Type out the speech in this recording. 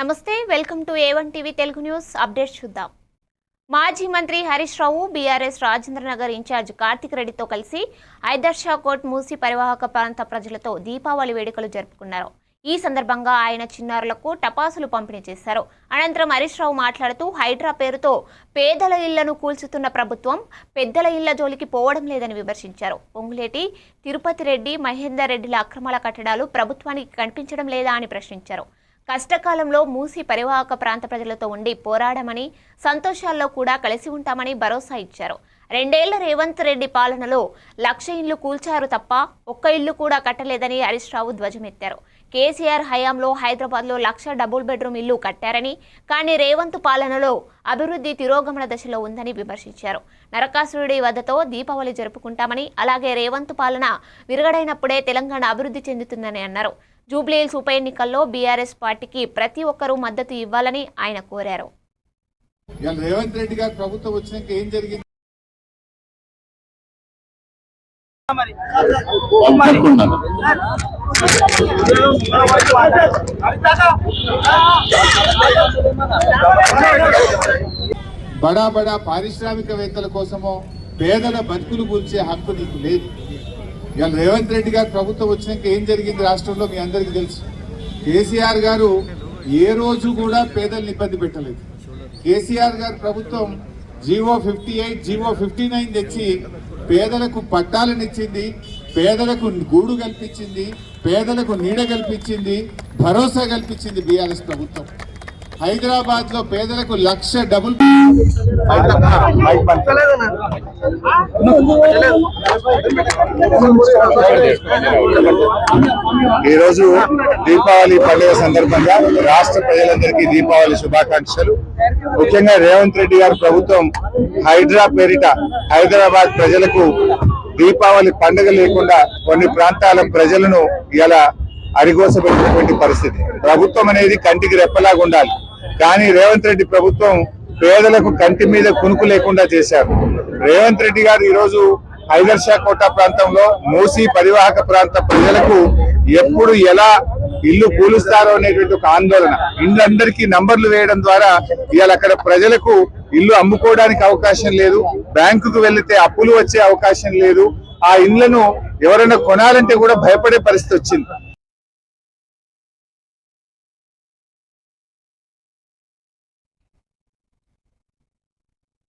నమస్తే welcome to A one TV Telugu news update చూద్దాం. మాజీ మంత్రి Harish Rao BRS Rajendranagar in charge Karthik రెడ్డితో కలిసి ఐదర్షా కోట్ మూసి పరివాహక ప్రాంత ప్రజలతో దీపావళి వేడుకలు జరుపుకున్నారు. ఈ సందర్భంగా ఆయన చిన్నారులకు టపాసులు పంపిణీ చేశారు. అనంతరం హరీష్ రావు మాట్లాడుతూ హైడ్రా పేరుతో పేదల ఇళ్ళను కూల్చుతున్న ప్రభుత్వం పెద్దల ఇళ్ళ జోలికి పోవడం లేదని విమర్శించారు. పొంగులేటి తిరుపతి రెడ్డి మహేందర్ రెడ్డిల అక్రమాల కట్టడాలు ప్రభుత్వానికి కనిపించడం లేదా అని ప్రశ్నించారు. కష్టకాలంలో మూసి పరివాహక ప్రాంత ప్రజలతో ఉండి పోరాడమని సంతోషాల్లో కూడా కలిసి ఉంటామని భరోసా ఇచ్చారు. రెండేళ్ళ రేవంత్ రెడ్డి పాలనలో లక్ష ఇళ్ళు కూల్చారు తప్ప ఒక్క ఇల్లు కూడా కట్టలేదని హరీష్ రావు ధ్వజమెత్తారు. కేసీఆర్ హయాంలో హైదరాబాద్లో లక్ష డబుల్ బెడ్రూమ్ ఇల్లు కట్టారని కానీ రేవంత్ పాలనలో అభివృద్ధి తిరోగమన దశలో ఉందని విమర్శించారు. నరకాసురుడి వద్దతో దీపావళి జరుపుకుంటామని అలాగే రేవంత్ పాలన విరగడైనప్పుడే తెలంగాణ అభివృద్ధి చెందుతుందని అన్నారు. జూబ్లీహిల్స్ ఉప ఎన్నికల్లో బీఆర్ఎస్ పార్టీకి ప్రతి ఒక్కరూ మద్దతు ఇవ్వాలని ఆయన కోరారు. రేవంత్ రెడ్డి గారు ప్రభుత్వం వచ్చినాక ఏం జరిగింది? బడా బడా పారిశ్రామికవేత్తల కోసమో పేదల బతుకులు కూల్చే హక్కు నీకు లేదు. ఇవాళ రేవంత్ రెడ్డి గారు ప్రభుత్వం వచ్చినాక ఏం జరిగింది రాష్ట్రంలో మీ అందరికీ తెలుసు. కేసీఆర్ గారు ఏ రోజు కూడా పేదల్ని ఇబ్బంది పెట్టలేదు. కేసీఆర్ గారు ప్రభుత్వం GO fifty eight GO fifty nine తెచ్చి పేదలకు పట్టాలనిచ్చింది పేదలకు గూడు కల్పించింది పేదలకు నీడ కల్పించింది భరోసా కల్పించింది బీఆర్ఎస్ ప్రభుత్వం. హైదరాబాద్లో పేదలకు లక్ష డబుల్ ఈ రోజు దీపావళి పండుగ సందర్భంగా రాష్ట్ర ప్రజలందరికీ దీపావళి శుభాకాంక్షలు. ముఖ్యంగా రేవంత్ రెడ్డి గారి ప్రభుత్వం హైడ్రా పేరిట హైదరాబాద్ ప్రజలకు దీపావళి పండుగ లేకుండా కొన్ని ప్రాంతాల ప్రజలను ఇలా అరిగోసబెట్టినటువంటి పరిస్థితి. ప్రభుత్వం అనేది కంటికి రెప్పలాగా ఉండాలి. కానీ రేవంత్ రెడ్డి ప్రభుత్వం పేదలకు కంటి మీద కునుకు లేకుండా చేశారు. రేవంత్ రెడ్డి గారు ఈరోజు హైదర్షా కోట ప్రాంతంలో మూసి పరివాహక ప్రాంత ప్రజలకు ఎప్పుడు ఎలా ఇల్లు కూలుస్తారో అనేటువంటి ఒక ఆందోళన. ఇళ్ళందరికీ నంబర్లు వేయడం ద్వారా ఇవాళ అక్కడ ప్రజలకు ఇల్లు అమ్ముకోవడానికి అవకాశం లేదు. బ్యాంకుకు వెళ్తే అప్పులు వచ్చే అవకాశం లేదు. ఆ ఇండ్లను ఎవరైనా కొనాలంటే కూడా భయపడే పరిస్థితి వచ్చింది.